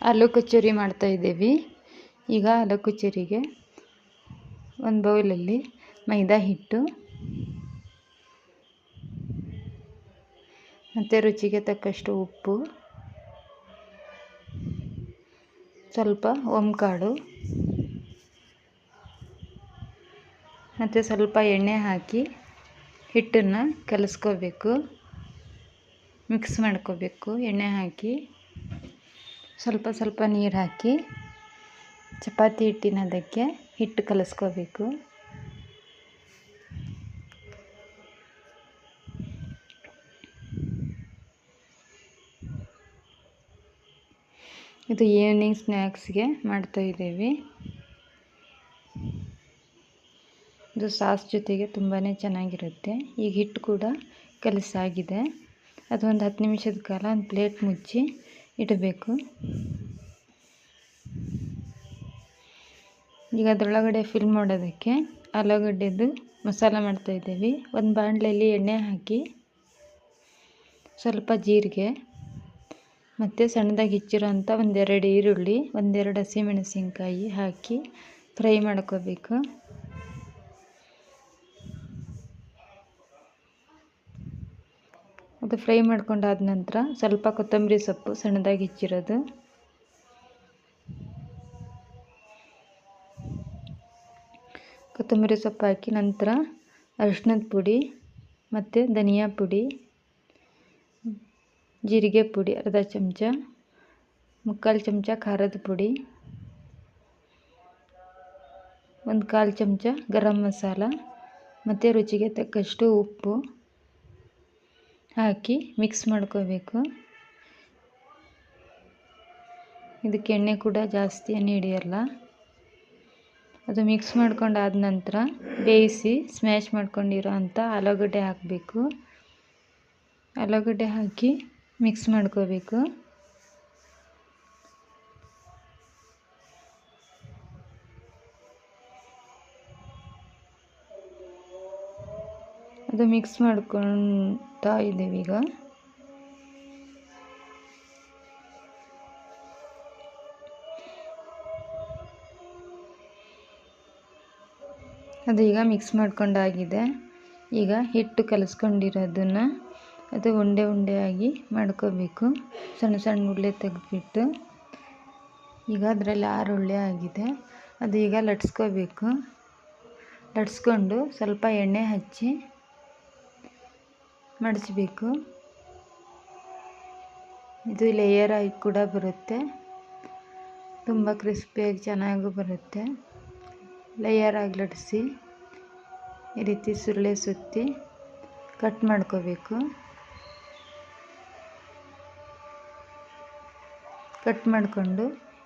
ಆಲೂ ಕಚೋರಿ ಮಾಡ್ತಾಯಿದ್ದೀವಿ ಈಗ ಆಲೂ ಕಚೋರಿಗೆ ಒಂದು ಬೌಲಲ್ಲಿ ಮೈದಾ ಹಿಟ್ಟು, ಮತ್ತು ರುಚಿಗೆ ತಕ್ಕಷ್ಟು ಉಪ್ಪು, ಸ್ವಲ್ಪ ಓಂಕಾಳು ಮತ್ತು ಸ್ವಲ್ಪ ಎಣ್ಣೆ ಹಾಕಿ ಹಿಟ್ಟನ್ನು ಕಲಿಸ್ಕೋಬೇಕು, ಮಿಕ್ಸ್ ಮಾಡ್ಕೋಬೇಕು. ಎಣ್ಣೆ ಹಾಕಿ ಸ್ವಲ್ಪ ಸ್ವಲ್ಪ ನೀರು ಹಾಕಿ ಚಪಾತಿ ಹಿಟ್ಟಿನ ಅದಕ್ಕೆ ಹಿಟ್ಟು ಕಲಿಸ್ಕೋಬೇಕು. ಇದು ಈವ್ನಿಂಗ್ ಸ್ನ್ಯಾಕ್ಸ್ಗೆ ಮಾಡ್ತಾಯಿದ್ದೀವಿ ಇದು ಸಾಸ್ ಜೊತೆಗೆ ತುಂಬಾ ಚೆನ್ನಾಗಿರುತ್ತೆ. ಈಗ ಹಿಟ್ಟು ಕೂಡ ಕಲಸಾಗಿದೆ. ಅದು ಒಂದು ಹತ್ತು ನಿಮಿಷದ ಕಾಲ ಒಂದು ಪ್ಲೇಟ್ ಮುಚ್ಚಿ ಇಡಬೇಕು. ಈಗ ಅದರೊಳಗಡೆ ಫಿಲ್ ಮಾಡೋದಕ್ಕೆ ಆಲೂಗಡ್ಡೆದು ಮಸಾಲ ಮಾಡ್ತಾಯಿದ್ದೀವಿ ಒಂದು ಬಾಣಲೆಯಲ್ಲಿ ಎಣ್ಣೆ ಹಾಕಿ ಸ್ವಲ್ಪ ಜೀರಿಗೆ ಮತ್ತು ಸಣ್ಣದಾಗಿ ಹೆಚ್ಚಿರೋಂಥ ಒಂದೆರಡು ಈರುಳ್ಳಿ, ಒಂದೆರಡು ಹಸಿಮೆಣಸಿನ್ಕಾಯಿ ಹಾಕಿ ಫ್ರೈ ಮಾಡ್ಕೋಬೇಕು. ಅದು ಫ್ರೈ ಮಾಡ್ಕೊಂಡಾದ ನಂತರ ಸ್ವಲ್ಪ ಕೊತ್ತಂಬರಿ ಸೊಪ್ಪು ಸಣ್ಣದಾಗಿ ಹೆಚ್ಚಿರೋದು. ಕೊತ್ತಂಬರಿ ಸೊಪ್ಪು ಹಾಕಿ ನಂತರ ಅರಿಶಿನದ ಪುಡಿ ಮತ್ತು ಧನಿಯಾ ಪುಡಿ, ಜೀರಿಗೆ ಪುಡಿ, ಅರ್ಧ ಚಮಚ, ಮುಕ್ಕಾಲು ಚಮಚ ಖಾರದ ಪುಡಿ, ಒಂದು ಕಾಲು ಚಮಚ ಗರಂ ಮಸಾಲ ಮತ್ತು ರುಚಿಗೆ ತಕ್ಕಷ್ಟು ಉಪ್ಪು. ಹಾಕಿ ಮಿಕ್ಸ್ ಮಾಡ್ಕೋಬೇಕು. ಇದಕ್ಕೆ ಎಣ್ಣೆ ಕೂಡ ಜಾಸ್ತಿ ಎಣ್ಣೆ ಹಿಡಿಯಲ್ಲ. ಅದು ಮಿಕ್ಸ್ ಮಾಡ್ಕೊಂಡಾದ ನಂತರ ಬೇಯಿಸಿ ಸ್ಮ್ಯಾಶ್ ಮಾಡ್ಕೊಂಡಿರೋ ಅಂಥ ಆಲೂಗಡ್ಡೆ ಹಾಕಬೇಕು. ಆಲೂಗಡ್ಡೆ ಹಾಕಿ ಮಿಕ್ಸ್ ಮಾಡ್ಕೋಬೇಕು. ಅದು ಮಿಕ್ಸ್ ಮಾಡ್ಕೊತಾ ಇದ್ದೀವಿ ಈಗ. ಅದು ಈಗ ಮಿಕ್ಸ್ ಮಾಡ್ಕೊಂಡಾಗಿದೆ. ಈಗ ಹಿಟ್ಟು ಕಲಿಸ್ಕೊಂಡಿರೋದನ್ನು ಅದು ಉಂಡೆ ಉಂಡೆ ಆಗಿ ಮಾಡ್ಕೋಬೇಕು. ಸಣ್ಣ ಸಣ್ಣ ಉಳ್ಳೆ ತೆಗೆದ್ಬಿಟ್ಟು. ಈಗ ಅದರಲ್ಲಿ ಆರು ಉಳ್ಳೆ ಆಗಿದೆ. ಅದು ಈಗ ಲಟ್ಸ್ಕೋಬೇಕು. ಲಟ್ಸ್ಕೊಂಡು ಸ್ವಲ್ಪ ಎಣ್ಣೆ ಹಚ್ಚಿ ಮಡಚಬೇಕು. ಇದು ಲೇಯರ್ ಆಗಿ ಕೂಡ ಬರುತ್ತೆ. ತುಂಬ ಕ್ರಿಸ್ಪಿಯಾಗಿ ಚೆನ್ನಾಗೂ ಬರುತ್ತೆ. ಲೇಯರ್ ಆಗಿ ಲಟ್ಸಿ ಈ ರೀತಿ ಸುರುಳಿ ಸುತ್ತಿ ಕಟ್ ಮಾಡ್ಕೋಬೇಕು. ಕಟ್ ಮಾಡಿಕೊಂಡು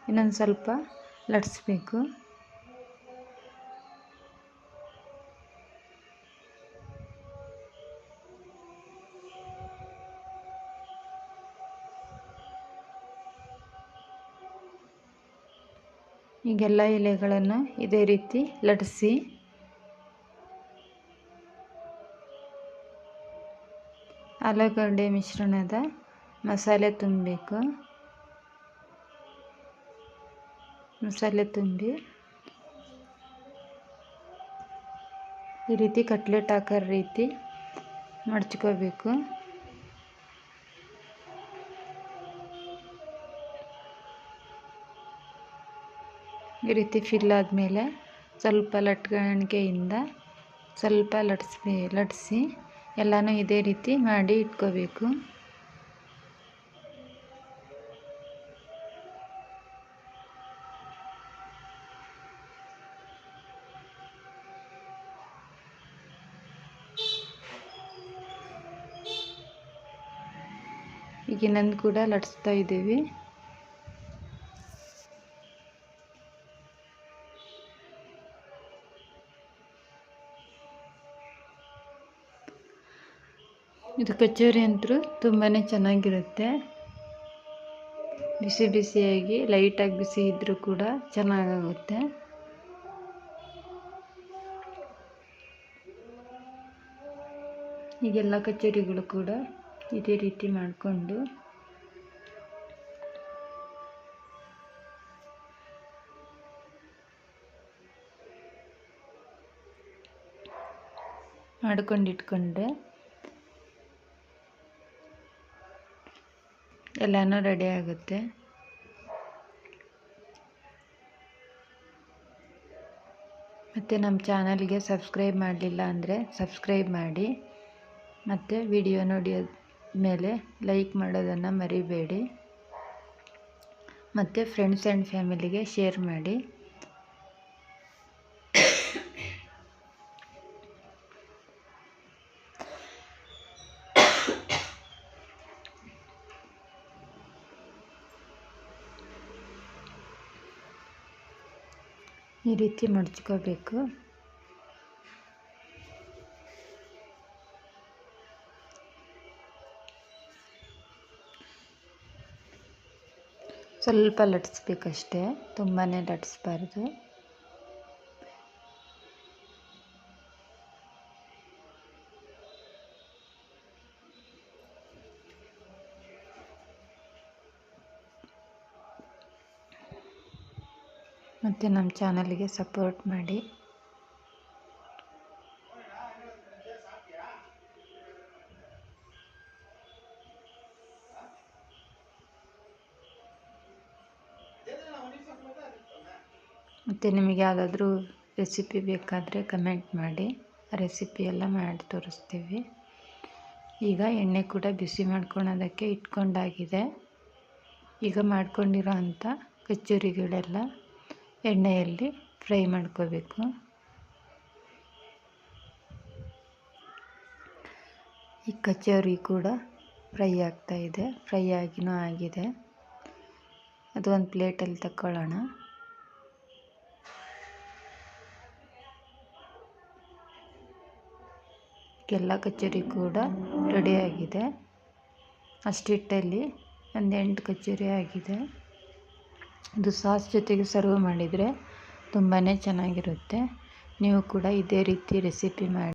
ಇನ್ನೊಂದು ಸ್ವಲ್ಪ ಲಟ್ಸ್ಬೇಕು. ಈಗೆಲ್ಲ ಎಲೆಗಳನ್ನು ಇದೇ ರೀತಿ ಲಟ್ಟಿಸಿ. ಆಲೂಗಡ್ಡೆ ಮಿಶ್ರಣದ ಮಸಾಲೆ ತುಂಬಬೇಕು. ಮಸಾಲೆ ತುಂಬಿ. ಈ ರೀತಿ ಕಟ್ಲೆಟ್ ಹಾಕೋ ರೀತಿ ಮಡ್ಚ್ಕೋಬೇಕು. ಈ ರೀತಿ ಫಿಲ್ ಆದಮೇಲೆ ಸ್ವಲ್ಪ ಲಟ್ಕಣಿಕೆಯಿಂದ ಸ್ವಲ್ಪ ಲಟ್ಸಿ ಲಟ್ಸಿ ಎಲ್ಲನೂ ಇದೇ ರೀತಿ ಮಾಡಿ ಇಟ್ಕೋಬೇಕು. ಈಗ ಕೂಡ ಲಟ್ಸ್ತಾ ಇದ್ದೀವಿ. ಇದು ಕಚೇರಿ ಅಂತೂ ತುಂಬಾ ಚೆನ್ನಾಗಿರುತ್ತೆ. ಬಿಸಿ ಬಿಸಿಯಾಗಿ ಲೈಟಾಗಿ ಬಿಸಿ ಇದ್ದರೂ ಕೂಡ ಚೆನ್ನಾಗಾಗುತ್ತೆ. ಈಗೆಲ್ಲ ಕಚೇರಿಗಳು ಕೂಡ ಇದೇ ರೀತಿ ಮಾಡಿಕೊಂಡು ಮಾಡ್ಕೊಂಡು ಇಟ್ಕೊಂಡೆ ಎಲ್ಲನೂ ರೆಡಿ ಆಗುತ್ತೆ. ಮತ್ತು ನಮ್ಮ ಚಾನಲ್ಗೆ ಸಬ್ಸ್ಕ್ರೈಬ್ ಮಾಡಲಿಲ್ಲ ಅಂದರೆ ಸಬ್ಸ್ಕ್ರೈಬ್ ಮಾಡಿ. ಮತ್ತು ವಿಡಿಯೋ ನೋಡಿ ಮೇಲೆ ಲೈಕ್ ಮಾಡೋದನ್ನು ಮರಿಬೇಡಿ. ಮತ್ತು ಫ್ರೆಂಡ್ಸ್ ಆ್ಯಂಡ್ ಫ್ಯಾಮಿಲಿಗೆ ಶೇರ್ ಮಾಡಿ. ಈ ರೀತಿ ಮಡ್ಚ್ಕೋಬೇಕು. ಸ್ವಲ್ಪ ಲಟ್ಸ್ಬೇಕಷ್ಟೇ ತುಂಬಾ ಲಟ್ಸ್ಬಾರ್ದು. ಮತ್ತು ನಮ್ಮ ಚಾನಲ್ಗೆ ಸಪೋರ್ಟ್ ಮಾಡಿ. ಮತ್ತು ನಿಮಗೆ ಯಾವುದಾದ್ರೂ ರೆಸಿಪಿ ಬೇಕಾದರೆ ಕಮೆಂಟ್ ಮಾಡಿ. ರೆಸಿಪಿ ಎಲ್ಲ ಮಾಡಿ ತೋರಿಸ್ತೀವಿ. ಈಗ ಎಣ್ಣೆ ಕೂಡ ಬಿಸಿ ಮಾಡ್ಕೊಳೋದಕ್ಕೆ ಇಟ್ಕೊಂಡಾಗಿದೆ. ಈಗ ಮಾಡ್ಕೊಂಡಿರೋ ಅಂಥ ಕಚೋರಿಗಳೆಲ್ಲ ಎಣ್ಣೆಯಲ್ಲಿ ಫ್ರೈ ಮಾಡ್ಕೋಬೇಕು. ಈ ಕಚೋರಿ ಕೂಡ ಫ್ರೈ ಆಗ್ತಾ ಇದೆ. ಫ್ರೈ ಆಗಿನೂ ಆಗಿದೆ. ಅದು ಒಂದು ಪ್ಲೇಟಲ್ಲಿ ತಗೊಳ್ಳೋಣ ಎಲ್ಲ ಕಚೇರಿ ಕೂಡ ರೆಡಿಯಾಗಿದೆ ಅಷ್ಟಿಟ್ಟಲ್ಲಿ ಒಂದು ಎಂಟು ಕಚೇರಿ ಆಗಿದೆ. ಇದು ಸಾಸ್ ಜೊತೆಗೆ ಸರ್ವ್ ಮಾಡಿದರೆ ತುಂಬಾ ಚೆನ್ನಾಗಿರುತ್ತೆ. ನೀವು ಕೂಡ ಇದೇ ರೀತಿ ರೆಸಿಪಿ ಮಾಡಿ